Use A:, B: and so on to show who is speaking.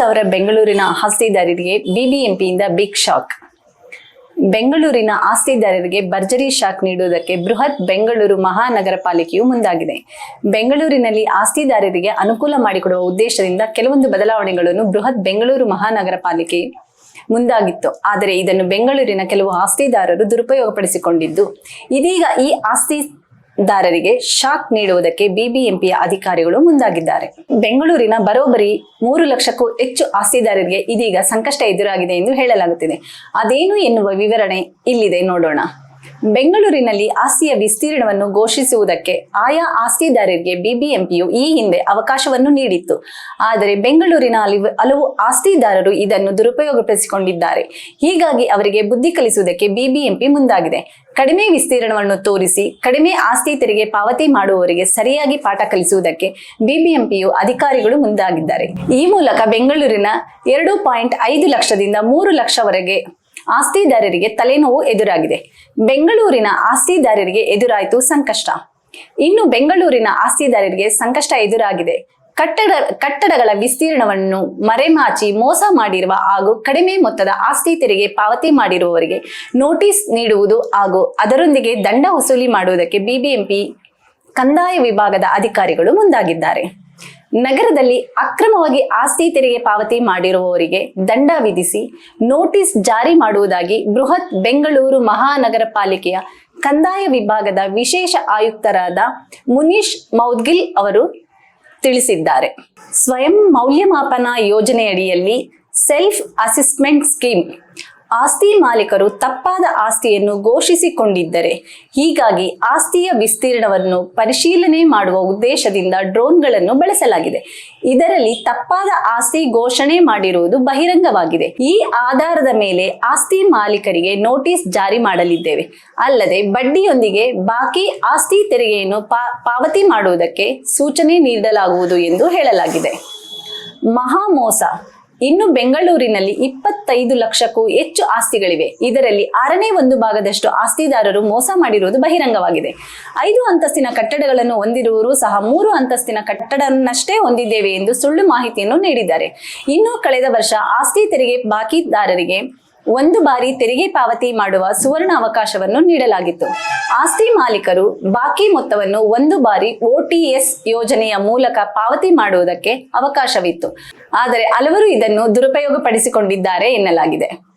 A: ಸಾವಿರ ಬೆಂಗಳೂರಿನ ಆಸ್ತಿದಾರರಿಗೆ ಬಿಬಿಎಂಪಿಯಿಂದ big shock. ಬೆಂಗಳೂರಿನ ಆಸ್ತಿದಾರರಿಗೆ ಭರ್ಜರಿ ಶಾಕ್ ನೀಡುವುದಕ್ಕೆ ಬೃಹತ್ ಬೆಂಗಳೂರು ಮಹಾನಗರ ಪಾಲಿಕೆಯು ಮುಂದಾಗಿದೆ. ಬೆಂಗಳೂರಿನಲ್ಲಿ ಆಸ್ತಿದಾರರಿಗೆ ಅನುಕೂಲ ಮಾಡಿಕೊಡುವ ಉದ್ದೇಶದಿಂದ ಕೆಲವೊಂದು ಬದಲಾವಣೆಗಳನ್ನು ಬೃಹತ್ ಬೆಂಗಳೂರು ಮಹಾನಗರ ಪಾಲಿಕೆ ಮುಂದಾಗಿತ್ತು. ಆದರೆ ಇದನ್ನು ಬೆಂಗಳೂರಿನ ಕೆಲವು ಆಸ್ತಿದಾರರು ದುರುಪಯೋಗಪಡಿಸಿಕೊಂಡಿದ್ದು. ಇದೀಗ ಈ ಆಸ್ತಿದಾರರಿಗೆ ಶಾಕ್ ನೀಡುವುದಕ್ಕೆ ಬಿಬಿಎಂಪಿಯ ಅಧಿಕಾರಿಗಳು ಮುಂದಾಗಿದ್ದಾರೆ. ಬೆಂಗಳೂರಿನ ಬರೋಬರಿ ಮೂರು ಲಕ್ಷಕ್ಕೂ ಹೆಚ್ಚು ಆಸ್ತಿದಾರರಿಗೆ ಇದೀಗ ಸಂಕಷ್ಟ ಎದುರಾಗಿದೆ ಎಂದು ಹೇಳಲಾಗುತ್ತಿದೆ. ಅದೇನು ಎನ್ನುವ ವಿವರಣೆ ಇಲ್ಲಿದೆ ನೋಡೋಣ. ಬೆಂಗಳೂರಿನಲ್ಲಿ ಆಸ್ತಿಯ ವಿಸ್ತೀರ್ಣವನ್ನು ಘೋಷಿಸುವುದಕ್ಕೆ ಆಯಾ ಆಸ್ತಿದಾರರಿಗೆ ಬಿಬಿಎಂಪಿಯು ಈ ಹಿಂದೆ ಅವಕಾಶವನ್ನು ನೀಡಿತ್ತು. ಆದರೆ ಬೆಂಗಳೂರಿನ ಹಲವು ಆಸ್ತಿದಾರರು ಇದನ್ನು ದುರುಪಯೋಗಪಡಿಸಿಕೊಂಡಿದ್ದಾರೆ. ಹೀಗಾಗಿ ಅವರಿಗೆ ಬುದ್ಧಿ ಕಲಿಸುವುದಕ್ಕೆ ಬಿಬಿಎಂಪಿ ಮುಂದಾಗಿದೆ. ಕಡಿಮೆ ವಿಸ್ತೀರ್ಣವನ್ನು ತೋರಿಸಿ ಕಡಿಮೆ ಆಸ್ತಿ ತೆರಿಗೆ ಪಾವತಿ ಮಾಡುವವರಿಗೆ ಸರಿಯಾಗಿ ಪಾಠ ಕಲಿಸುವುದಕ್ಕೆ ಬಿಬಿಎಂಪಿಯು ಅಧಿಕಾರಿಗಳು ಮುಂದಾಗಿದ್ದಾರೆ. ಈ ಮೂಲಕ ಬೆಂಗಳೂರಿನ ಎರಡು ಪಾಯಿಂಟ್ ಐದು ಲಕ್ಷದಿಂದ ಮೂರು ಲಕ್ಷವರೆಗೆ ಆಸ್ತಿದಾರರಿಗೆ ತಲೆನೋವು ಎದುರಾಗಿದೆ. ಬೆಂಗಳೂರಿನ ಆಸ್ತಿದಾರರಿಗೆ ಎದುರಾಯಿತು ಸಂಕಷ್ಟ. ಇನ್ನು ಬೆಂಗಳೂರಿನ ಆಸ್ತಿದಾರರಿಗೆ ಸಂಕಷ್ಟ ಎದುರಾಗಿದೆ. ಕಟ್ಟಡ, ಕಟ್ಟಡಗಳ ವಿಸ್ತೀರ್ಣವನ್ನು ಮರೆಮಾಚಿ ಮೋಸ ಮಾಡಿರುವ ಹಾಗೂ ಕಡಿಮೆ ಮೊತ್ತದ ಆಸ್ತಿ ತೆರಿಗೆ ಪಾವತಿ ಮಾಡಿರುವವರಿಗೆ ನೋಟಿಸ್ ನೀಡುವುದು ಹಾಗೂ ಅದರೊಂದಿಗೆ ದಂಡ ವಸೂಲಿ ಮಾಡುವುದಕ್ಕೆ ಬಿಬಿಎಂಪಿ ಕಂದಾಯ ವಿಭಾಗದ ಅಧಿಕಾರಿಗಳು ಮುಂದಾಗಿದ್ದಾರೆ. ನಗರದಲ್ಲಿ ಅಕ್ರಮವಾಗಿ ಆಸ್ತಿ ತೆರಿಗೆ ಪಾವತಿ ಮಾಡಿರುವವರಿಗೆ ದಂಡ ವಿಧಿಸಿ ನೋಟಿಸ್ ಜಾರಿ ಮಾಡುವುದಾಗಿ ಬೃಹತ್ ಬೆಂಗಳೂರು ಮಹಾನಗರ ಪಾಲಿಕೆಯ ಕಂದಾಯ ವಿಭಾಗದ ವಿಶೇಷ ಆಯುಕ್ತರಾದ ಮುನೀಶ್ ಮೌದ್ಗಿಲ್ ಅವರು ತಿಳಿಸಿದ್ದಾರೆ. ಸ್ವಯಂ ಮೌಲ್ಯಮಾಪನ ಯೋಜನೆಯಡಿಯಲ್ಲಿ ಸೆಲ್ಫ್ ಅಸೆಸ್ಮೆಂಟ್ ಸ್ಕೀಮ್ ಆಸ್ತಿ ಮಾಲೀಕರು ತಪ್ಪಾದ ಆಸ್ತಿಯನ್ನು ಘೋಷಿಸಿಕೊಂಡಿದ್ದರೆ ಹೀಗಾಗಿ ಆಸ್ತಿಯ ವಿಸ್ತೀರ್ಣವನ್ನು ಪರಿಶೀಲನೆ ಮಾಡುವ ಉದ್ದೇಶದಿಂದ ಡ್ರೋನ್ಗಳನ್ನು ಬಳಸಲಾಗಿದೆ. ಇದರಲ್ಲಿ ತಪ್ಪಾದ ಆಸ್ತಿ ಘೋಷಣೆ ಮಾಡಿರುವುದು ಬಹಿರಂಗವಾಗಿದೆ. ಈ ಆಧಾರದ ಮೇಲೆ ಆಸ್ತಿ ಮಾಲೀಕರಿಗೆ ನೋಟಿಸ್ ಜಾರಿ ಮಾಡಲಿದ್ದೇವೆ. ಅಲ್ಲದೆ ಬಡ್ಡಿಯೊಂದಿಗೆ ಬಾಕಿ ಆಸ್ತಿ ತೆರಿಗೆಯನ್ನು ಪಾವತಿ ಮಾಡುವುದಕ್ಕೆ ಸೂಚನೆ ನೀಡಲಾಗುವುದು ಎಂದು ಹೇಳಲಾಗಿದೆ. ಮಹಾ ಮೋಸ ಇನ್ನು ಬೆಂಗಳೂರಿನಲ್ಲಿ ಇಪ್ಪತ್ತೈದು ಲಕ್ಷಕ್ಕೂ ಹೆಚ್ಚು ಆಸ್ತಿಗಳಿವೆ. ಇದರಲ್ಲಿ ಆರನೇ ಒಂದು ಭಾಗದಷ್ಟು ಆಸ್ತಿದಾರರು ಮೋಸ ಮಾಡಿರುವುದು ಬಹಿರಂಗವಾಗಿದೆ. ಐದು ಅಂತಸ್ತಿನ ಕಟ್ಟಡಗಳನ್ನು ಹೊಂದಿರುವವರು ಸಹ ಮೂರು ಅಂತಸ್ತಿನ ಕಟ್ಟಡವನ್ನಷ್ಟೇ ಹೊಂದಿದ್ದೇವೆ ಎಂದು ಸುಳ್ಳು ಮಾಹಿತಿಯನ್ನು ನೀಡಿದ್ದಾರೆ. ಇನ್ನು ಕಳೆದ ವರ್ಷ ಆಸ್ತಿ ತೆರಿಗೆ ಬಾಕಿದಾರರಿಗೆ ಒಂದು ಬಾರಿ ತೆರಿಗೆ ಪಾವತಿ ಮಾಡುವ ಸುವರ್ಣ ಅವಕಾಶವನ್ನು ನೀಡಲಾಗಿತ್ತು. ಆಸ್ತಿ ಮಾಲೀಕರು ಬಾಕಿ ಮೊತ್ತವನ್ನು ಒಂದು ಬಾರಿ ಒಟಿಎಸ್ ಯೋಜನೆಯ ಮೂಲಕ ಪಾವತಿ ಮಾಡುವುದಕ್ಕೆ ಅವಕಾಶವಿತ್ತು. ಆದರೆ ಹಲವರು ಇದನ್ನು ದುರುಪಯೋಗಪಡಿಸಿಕೊಂಡಿದ್ದಾರೆ ಎನ್ನಲಾಗಿದೆ.